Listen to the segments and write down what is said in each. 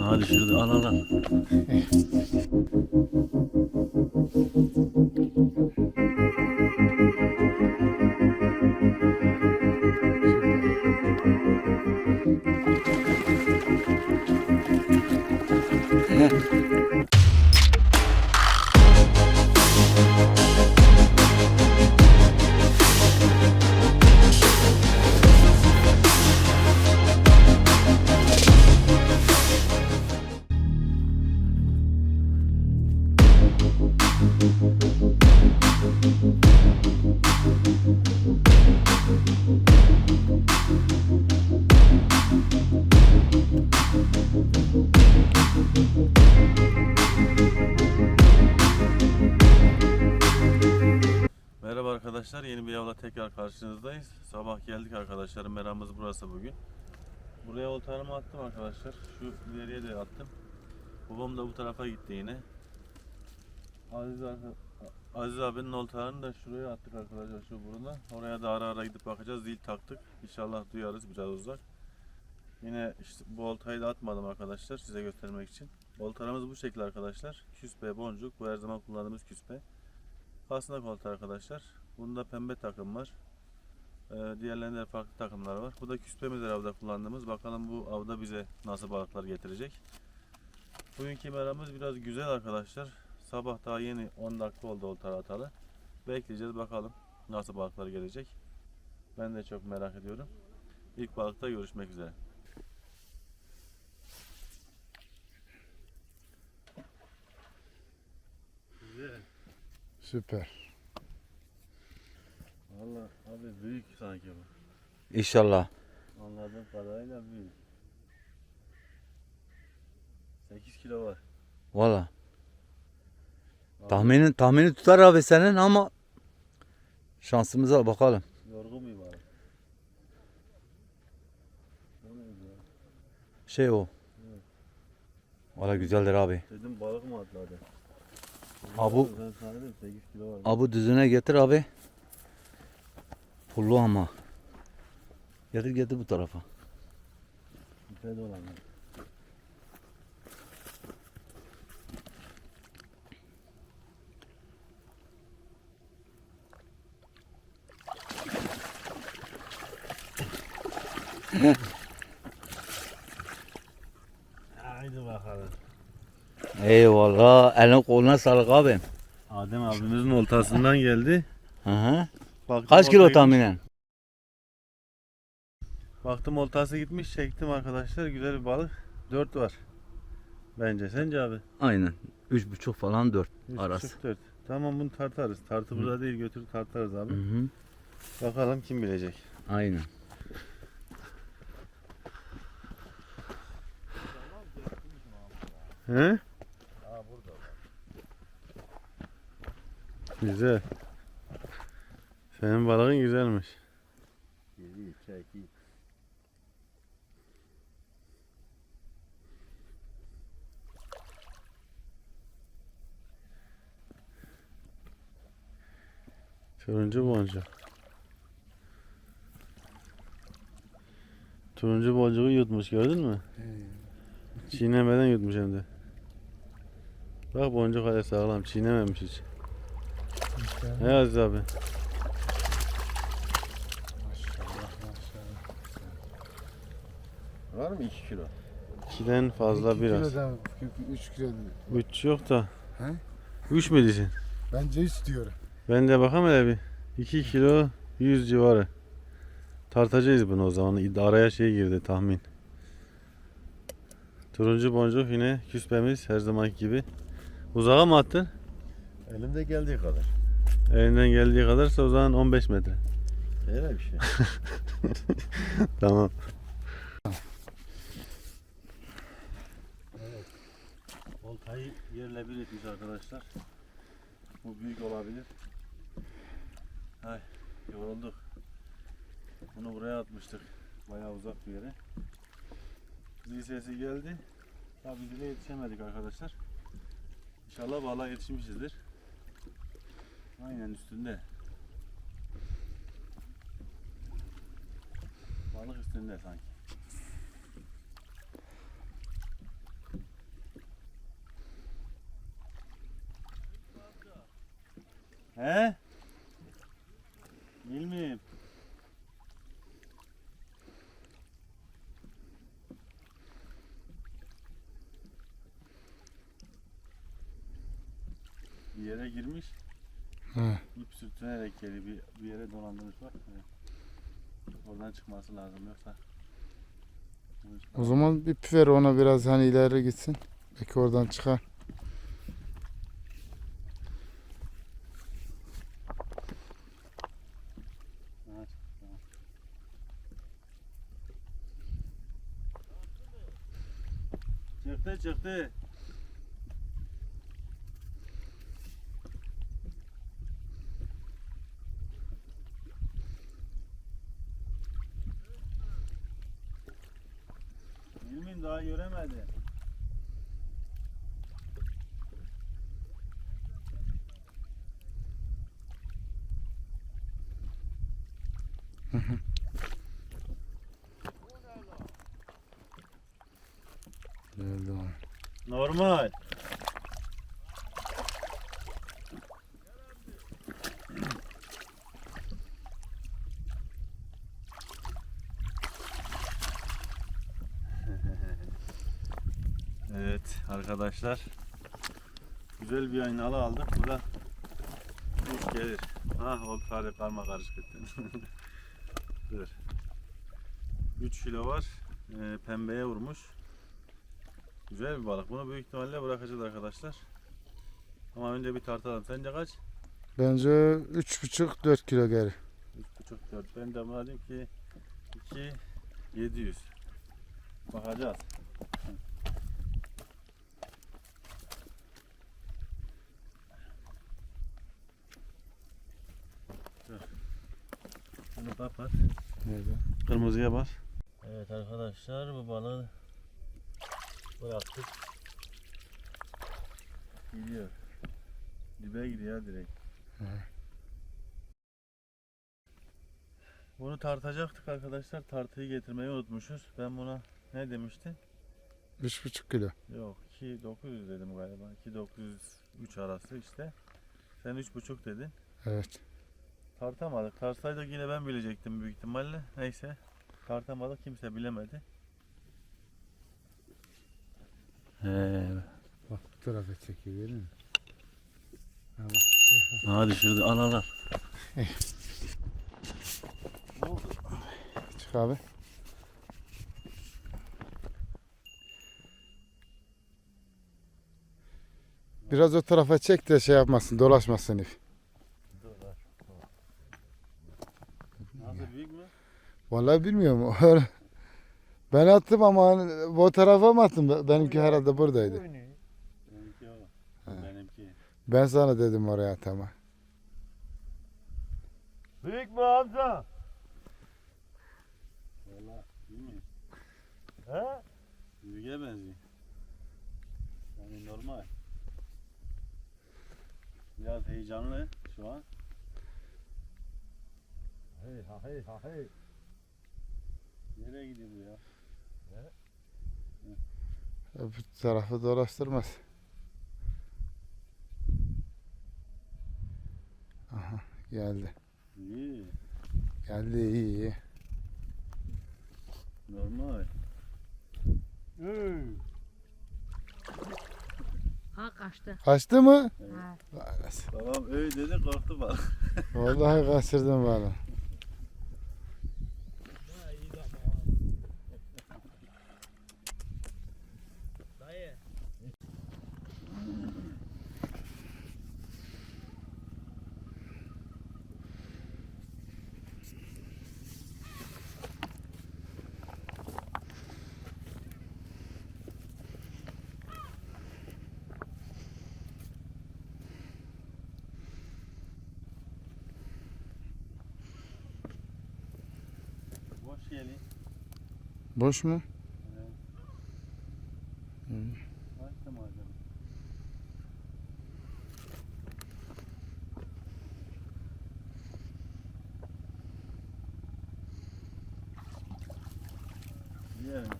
Aha düşürdü. Al al al. Merhaba arkadaşlar. Yeni bir yavla tekrar karşınızdayız. Sabah geldik arkadaşlar. Meramız burası bugün. Buraya oltarımı attım arkadaşlar. Şu ileriye de attım. Babam da bu tarafa gitti yine. Aziz, Aziz abinin oltarını da şuraya attık arkadaşlar şu buruna. Oraya da ara ara gidip bakacağız. Zil taktık. İnşallah duyarız biraz uzak. Yine işte bu oltayı da atmadım arkadaşlar size göstermek için. Oltaramız bu şekilde arkadaşlar. Küspe, boncuk. Bu her zaman kullandığımız küspe. Kasnak olta arkadaşlar. Bunda pembe takım var. Ee, diğerlerinde farklı takımlar var. Bu da küspemiz avda kullandığımız. Bakalım bu avda bize nasıl balıklar getirecek. Bugünkü meramız biraz güzel arkadaşlar. Sabah daha yeni 10 dakika oldu olta atalı. Bekleyeceğiz bakalım nasıl balıklar gelecek. Ben de çok merak ediyorum. İlk balıkta görüşmek üzere. Güzel. Süper. Valla abi büyük sanki bu. İnşallah. Anladığım kadarıyla büyük. 8 kilo var. Valla. Abi, Tahmini, tahmini tutar abi senin ama şansımıza bakalım. Yorgun neydi ya? Şey o. Valla güzeldir abi. Dedim balık mı atladı? Ha bu- Ben sana dedim 8 kilo var. Abu düzüne getir abi. Pullu ama. Getir getir bu tarafa. İpe dolanıyor. Haydi bakalım. Eyvallah. Eline koluna sağlık abi. Adem abimizin oltasından geldi. Hı hı. Baktım Kaç kilo tahminen? Baktım oltası gitmiş çektim arkadaşlar güzel bir balık. 4 var. Bence sence abi? Aynen. Üç buçuk falan dört Üç arası. buçuk, dört. Tamam bunu tartarız. Tartı burada değil götür tartarız abi. Hı hı. Bakalım kim bilecek. Aynen. He? Güzel. Senin balığın güzelmiş. Geliyor çekil. Turuncu boncuk. Turuncu boncuğu yutmuş gördün mü? Çiğnemeden yutmuş hem de. Bak boncuk hala sağlam çiğnememiş hiç. He Aziz abi. Var mı 2 kilo? İkiden fazla İki biraz. kilodan, üç kilo. Üç yok da. He? Üç mü diyeceksin? Bence üç diyorum. Ben de bakalım hele bir. 2 kilo 100 civarı. Tartacağız bunu o zaman. Araya şey girdi tahmin. Turuncu boncuk yine küspemiz her zamanki gibi. Uzağa mı attın? Elimde geldiği kadar. Elinden geldiği kadarsa o zaman 15 metre. Öyle bir şey. Tamam. Oltayı yerle bir etmiş arkadaşlar. Bu büyük olabilir. Hay yorulduk. Bunu buraya atmıştık. Bayağı uzak bir yere. Zil sesi geldi. Tabii zile yetişemedik arkadaşlar. İnşallah balığa yetişmişizdir. Aynen üstünde. Balık üstünde sanki. He? Bilmiyorum. Bir yere girmiş. He. İp sürtünerek geri bir, bir yere dolandırmış bak. Evet. Oradan çıkması lazım yoksa. O zaman bir ver ona biraz hani ileri gitsin. Belki oradan çıkar. Ha, tamam. Çıktı çıktı. Bilmiyorum daha göremedi. Geldi ona. Normal. evet arkadaşlar. Güzel bir aynalı aldık. Bu da kuş gelir. Ah o kare karma karışık ettin. Dur. 3 kilo var. Ee, pembeye vurmuş. Güzel bir balık. Bunu büyük ihtimalle bırakacağız arkadaşlar. Ama önce bir tartalım. Sence kaç? Bence 3,5-4 kilo geri. 3,5 4. Ben de buna diyeyim ki 2 700. Bakacağız. Bunu kapat. Nerede? Kırmızıya bas. Evet arkadaşlar bu balığı bıraktık. Gidiyor. Dibe gidiyor direkt. Bunu tartacaktık arkadaşlar. Tartıyı getirmeyi unutmuşuz. Ben buna ne demiştim? 3,5 kilo. Yok 2900 dedim galiba. 2903 arası işte. Sen 3,5 dedin. Evet. Tartamadık. Tartsaydık yine ben bilecektim büyük ihtimalle. Neyse. Tartamadık kimse bilemedi. Bak bu tarafa çekiyor görüyor musun? Hadi şurada al al al. Çık abi. Biraz o tarafa çek de şey yapmasın, dolaşmasın ip. Nasıl büyük mü? Vallahi bilmiyorum. ben attım ama hani bu tarafa mı attım? Benimki herhalde buradaydı. Benimki o. Benimki. Ben sana dedim oraya at ama. Büyük mü amca? Valla bilmiyorum. He? Büyüğe benziyor. Yani normal. Biraz heyecanlı şu an. Hey ha hey ha hey. Nereye gidiyor bu ya? Bu tarafı dolaştırmaz. Aha geldi. İyi. Geldi iyi iyi. Normal. Hey. Ha kaçtı. Kaçtı mı? Ha. Vay anasını. Babam öyle dedi korktu bak. Vallahi kaçırdım bana. Boş geliyor. Boş mu? Kaçtı mı acaba? Yiyelim.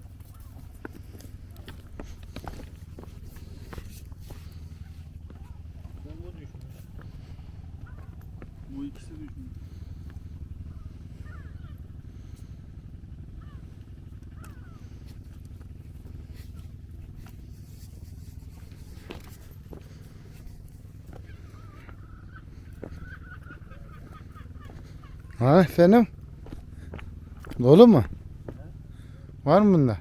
Ha efendim? Dolu mu? Var mı bunda?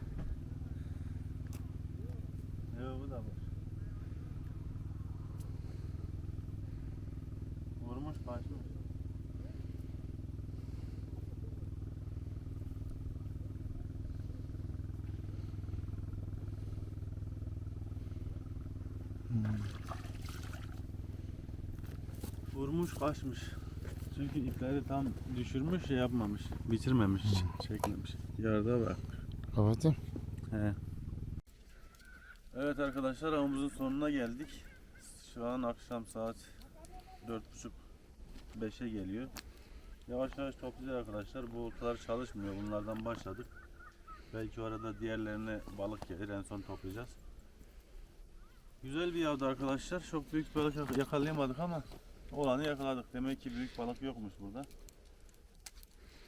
Evet bu da var. Vurmuş kaçmış. Vurmuş kaçmış. Çünkü ipleri tam düşürmüş şey yapmamış. Bitirmemiş. Çekmemiş. Yarıda bırakmış. Kapatayım. He. Evet arkadaşlar avımızın sonuna geldik. Şu an akşam saat 4.30 5'e geliyor. Yavaş yavaş toplayacağız arkadaşlar. Bu oltalar çalışmıyor. Bunlardan başladık. Belki arada diğerlerine balık gelir. En son toplayacağız. Güzel bir yavdu arkadaşlar. Çok büyük balık yak- yakalayamadık ama olanı yakaladık. Demek ki büyük balık yokmuş burada.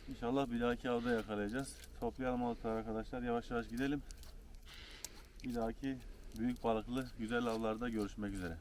İnşallah bir dahaki avda yakalayacağız. Toplayalım oltaları arkadaşlar. Yavaş yavaş gidelim. Bir dahaki büyük balıklı güzel avlarda görüşmek üzere.